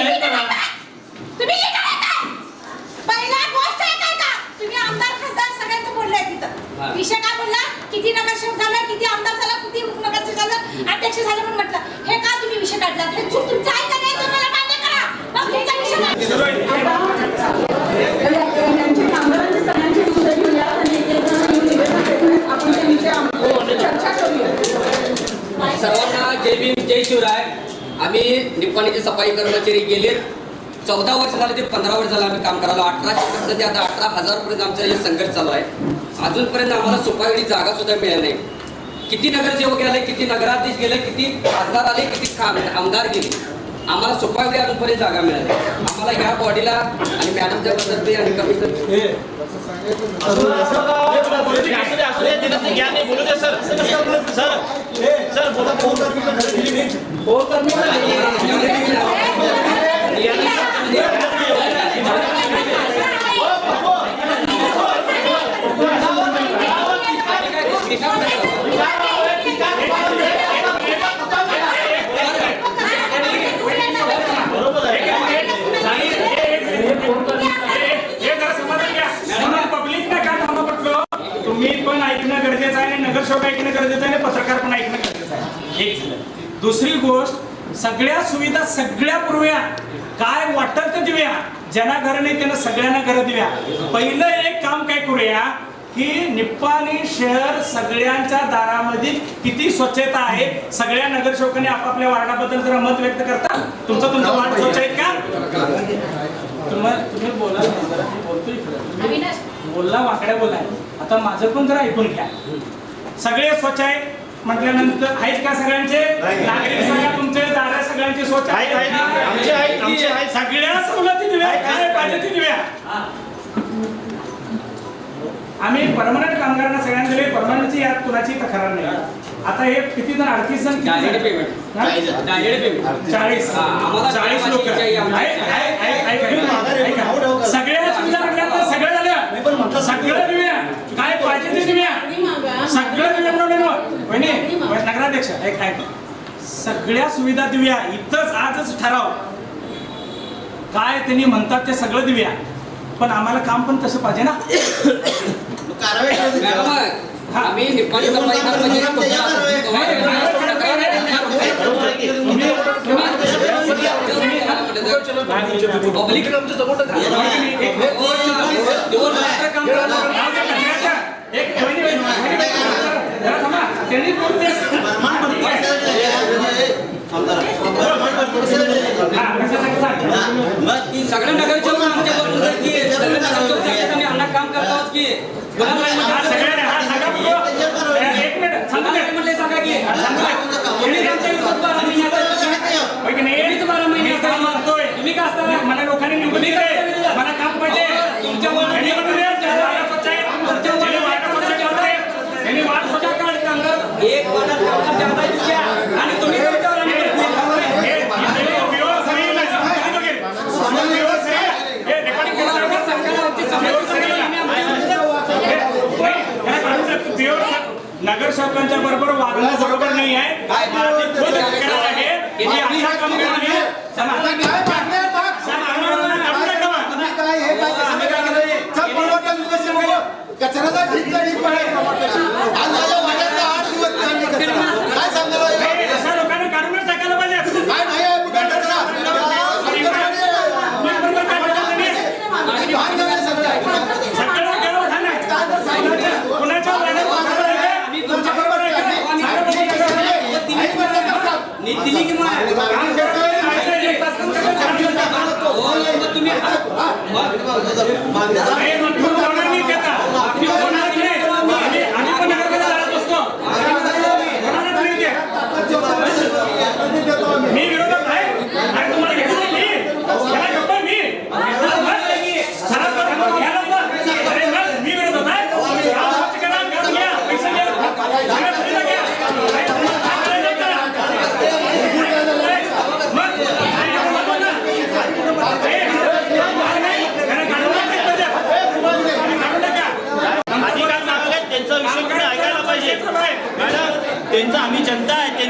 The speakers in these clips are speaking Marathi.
जाहीर करा तुम्ही लिहिता काय पहिला गोष्ट आहे का तुम्ही आमदार खासदार सगळ्यांचं बोललाय हा. तिथं विषय काय बोलला किती नगरसेवक झालं किती आमदार झाला किती उपनगरसेवक झालं अध्यक्ष झालं म्हणून म्हटलं हे का तुम्ही विषय काढला हे चूक तुमचं आहे का नाही ते मला मान्य करा मग तुमचा विषय नाही. सुरू आहे. त्यांची कामगारांची सगळ्यांची मुलं घेऊया आणि एक एक जण येऊन निवेदन देतात. आपण त्या विषयावर चर्चा करूया सर्वांना जय भीम जय शिवराय आम्ही निप्पाणीचे सफाई कर्मचारी गेले चौदा वर्ष झाले ते पंधरा वर्ष झालं आम्ही काम करायला अठराशे ते आता अठरा हजारपर्यंत आमचा हे संघर्ष चालू आहे अजूनपर्यंत आम्हाला सुपावेळी जागा सुद्धा मिळाली नाही किती नगरसेवक आले किती नगराधीश गेले किती खासदार आले किती आमदार गेले आम्हाला सुपावेळी अजूनपर्यंत जागा मिळाली आम्हाला ह्या बॉडीला आणि मॅडमच्या बद्दल आणि कमिशन असू दे, असू दे, असू दे, तिला ते घ्या, नाही, बोलू दे, सर. सर, सर, बोला, बरोबर आहे. हे जरा समाधान घ्या. म्हणून पब्लिकने काय थांबा म्हटलं तुम्ही पण ऐकणं गरजेचं आहे आणि नगरसेवक ऐकणं गरजेचं आहे आणि पत्रकार पण ऐकणं गरजेचं आहे एक झालं. दुसरी गोष्ट सगळ्या सुविधा सगळ्या पुरव्या. काय वाटत ते देऊया. ज्यांना घर नाही त्यांना सगळ्यांना घर देऊया. पहिलं एक काम काय करूया की निप्पाणी शहर सगळ्यांच्या दारामध्ये किती स्वच्छता आहे सगळ्या नगरसेवकांनी आपापल्या वार्डाबद्दल जरा मत व्यक्त करता. तुमचं तुमचं वार्ड स्वच्छ आहेत का? तुम्हा बोला बोलतोय. बोलला वाकड्या बोलाय. आता माझं पण जरा ऐकून घ्या. सगळे स्वच्छ आहे म्हटल्यानंतर आहेत का सगळ्यांचे? नागरिक सांगा तुमचे? दारा सगळ्यांचे स्वच्छ आहेत, आहेत. आमचे आहेत, आमचे आहेत. सगळ्या सवलती दिव्या काय पाहिजे ते दिव्या. आम्ही परमनंट कामगारांना सगळ्यांना दिले. परमनंटची यात कुणाची तक्रार नाही. आता हे किती जण अडतीस जण किती हा? चाळीस हा, आम्हाला चाळीस लोक. ग्रामपंचायतीच्या या आमच्या- सगळ्या सुविधा म्हटल्या तर सगळं काय पाहिजे ते देऊया सगळं देऊया म्हणून वहिनी नगराध्यक्ष ऐक सगळ्या सुविधा देऊया इथंच आजच ठराव काय त्यांनी म्हणतात ते सगळं देऊया पण आम्हाला काम पण तसं पाहिजे ना पब्लिक काय म्हणले सांगा की तुम्ही बारा महिने नाही? तुम्हीच बारा महिने मी असता. काम करतोय. तुम्ही का असता? मला लोकांनी निवडून तुम्ही काय दिलंय. करता? मला काम पाहिजे तुमच्या वार्डात त्यांनी म्हणून दे, ज्याला वार्ड स्वच्छ आहे, तुमच्या वार्डात ज्याने वार्ड स्वच्छ ठेवलंय, त्यांनी वार्ड स्वच्छ काढ, कामगार. एक वार्डात कामगार जादा दिसल्या. आणि तुम्ही त्याच्यावर आणि करत नाही. हे, हे व्यवस्था नाही, नाही, तुम्ही बघेल. व्यवस्था नाही. हे recording केलं तुम्हाला जातं. सांगायला आमची समस्या व्यवस्था नाही. आम्ही आमच्या नगरसेवकांच्या बरोबर वागणं बरोबर नाही आहे माझी खुद तक्रार आहे की अशा कामगारांनी समाजात- समाजाला आपण ठेवा. कचऱ्याचा ढीकचा ढीक पडायला आज माझ्या वाड्यातला आठ दिवस त्यांनी कचरा काय सांगायला हे अशा लोकांना काढूनच टाकायला पाहिजे काय नाही आहे कुठे कचरा मी बरोबर काय म्हणतो त्यांनी? भाग झालाय सगळं. सगळं केलं घाण आहे. कुणाच्या- कुणाच्या वाड्यात वागणं आहे का? आम्ही तुमच्या बरोबर आहे का? आम्ही आई म्हणलं तर सांग. नीतीने किंवा काम करतोय, माहिती आहे. हो, मग तुम्ही हे मग तू होणार नाही का आता? आम्ही होणार नाही. आम्ही- आम्ही पण नगरमध्ये लढत बसतो. होणार नाही ते. मी विरोधात आहे आणि तुम्हाला घेतलं मी याला घेतोय मी घेतलं नाही. खराब करून घ्यायला होतं. अरे मग मी विरोधात आहे गाव स्वच्छ करा, गाव घ्या, पैसे घ्या. सगळ्या सुविधा घ्या. काय करायचं करा. मग काय आपण बोलणार? हे, काय नाही, त्याला काढून टाकायचं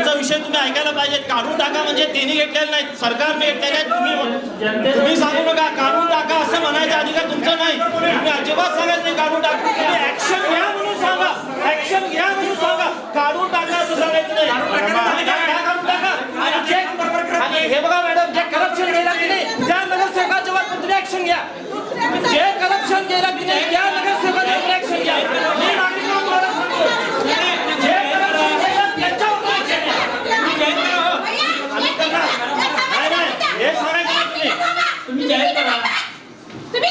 पाहिजे. तुम्ही ऐकायला पाहिजे काढून टाका म्हणजे त्यांनी घेतलेलं नाही सरकारने घेतलेलं आहे तुम्ही तुम्ही सांगू नका काढून टाका असं म्हणायचा अधिकार तुमचा नाही. तुम्ही अजिबात सांगायचं नाही काढून टाका. तुम्ही ऍक्शन घ्या म्हणून सांगा. ऍक्शन घ्या म्हणून सांगा. काढून टाका असं सांगायचं नाही. हे बघा मॅडम जे करप्शन गेला की नाही त्या नगरसेवकाच्या तुम्ही ऍक्शन घ्या. जे करप्शन गेला की नाही त्या नगरसेवकाच्या ऍक्शन घ्या मी नागरिक म्हणून तुम्हाला सांगतो जे corruption गेलं, त्याच्यावर action घ्या. तुम्ही जाहीर करा, हो. आम्ही करणार. नाही, नाही, हे सांगायचं नाही तुम्ही. तुम्ही जाहीर करा. तुम्ही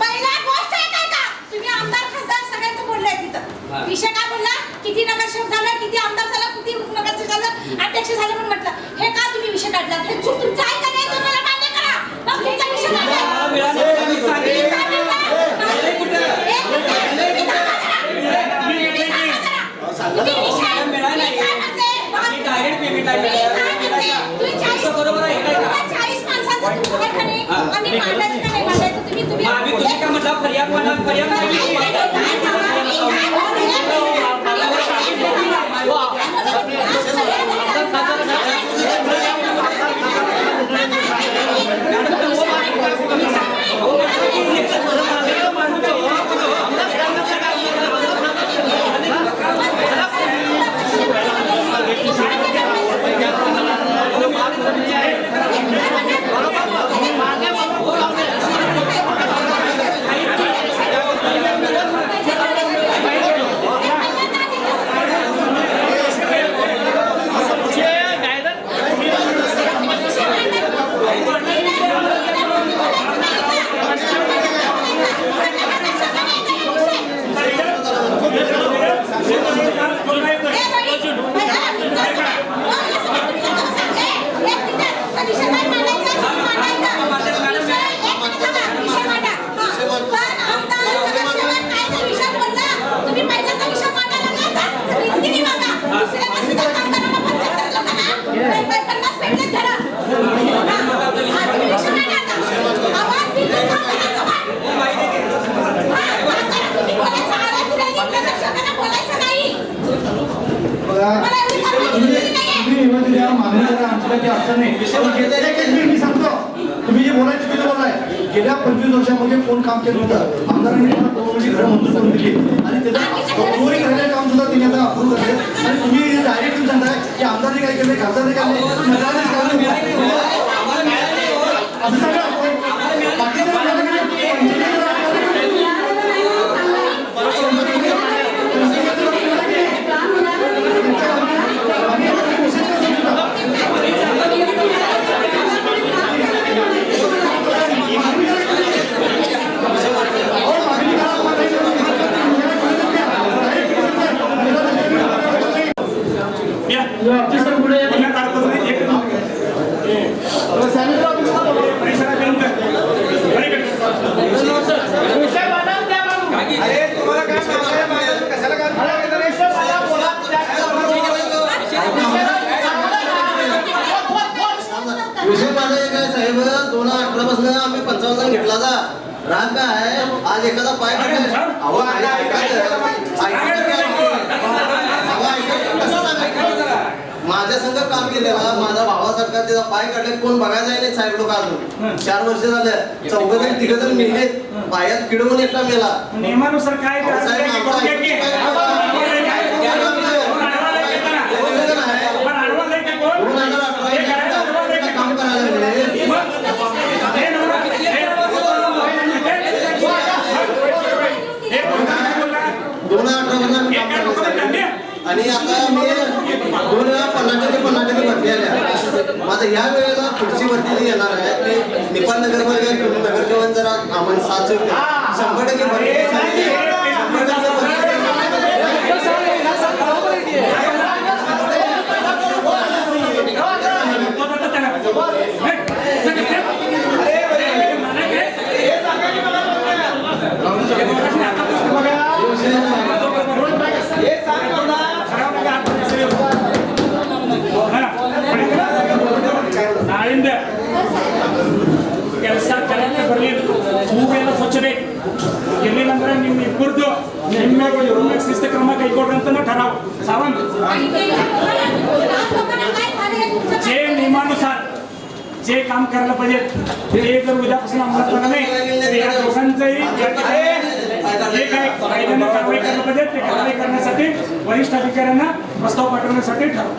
पहिला गोष्ट आहे काय का? तुम्ही आमदार खासदार सगळ्यांचं बोललाय. तिथं. विषय काय बोलला? किती नगरसेवक झालं किती आमदार झाला किती उपनगरसेवक झालं अध्यक्ष झालं म्हणून म्हटलं. हे का तुम्ही विषय काढला? Gracias. बघा, तुम्ही तुम्ही निवडून द्या, मागणी करा, आमची काही अडचण नाही. मी सांगतो. तुम्ही जे बोलाय चुकीचं बोलाय गेल्या पंचवीस वर्षामध्ये कोण काम केलं होतं आमदारांनी कोरोनाची घरं मंजूर करून दिली. आणि त्याचं राहिलेलं काम सुद्धा त्यांनी आता अप्रूव्ह करते आणि तुम्ही डायरेक्ट सांगताय की आमदारने काय केलं खासदारने काय केलं नगराध्यक्ष काय केलं? असं सांगा बाकीचं मिळालं की नाही? पंचवीस हजार या. पुन्हा काढतो तुम्ही. एक परिसरात बंद कर. बरे कर. अरे तुम्हाला काय सांगायला पाहिजे? कशाला काय बोलायचं नाही? बोला. विषय माझा एक आहे साहेब दोन हजार अठरा पासून आम्ही पंचावन्न घेतला जा राग काय आहे? आज एखादा पाय. अहो, ऐका? माझ्या संघ काम केलेला माझा भावासारखा त्याचा पाय काढले. कोण बघायला नाही साहेब लोक अजून? चार वर्ष झाले. चौघ जण तिघ जण मेले पायात किडवून एकटा मेला. नियमानुसार काय अहो, करायचं साहेब, ते आमचं करून घ्या की. दोन जण आहे. पण आडवा नाही का कोण? दोन हजार अठरा हे करायचं आडवा नाही का? काम करायला लागले मग, हे नवरा- हे- हे कोणता बोलला? दोन हजार अठरा पासून आम्ही काम करायला लागले. आणि आता मी दोन वेळा पन्नास टक्के पन्नास टक्के भरती माझं ह्या वेळेला पुढची भरती जी येणार आहे. ती निपाल नगरमध्ये नगरसेवक जरा साथ सुटते. शंभर टक्के ಕುರಿತು ನಿಮ್ಮ ಇವ್ರನ್ನ ಶಿಸ್ತು ಕ್ರಮ ಕೈಗೊಡ್ರಿ ಅಂತ ಠರಾವ್ ಸಾವಂತ. जे नियमानुसार जे काम करायला पाहिजे ते जर उद्यापासून अंमलात आलं नाही तर या दोघांचंही या ठिकाणी जे काय कायद्याने कारवाई करायला पाहिजे ते कारवाई करण्यासाठी वरिष्ठ अधिकाऱ्यांना प्रस्ताव पाठवण्यासाठी ठराव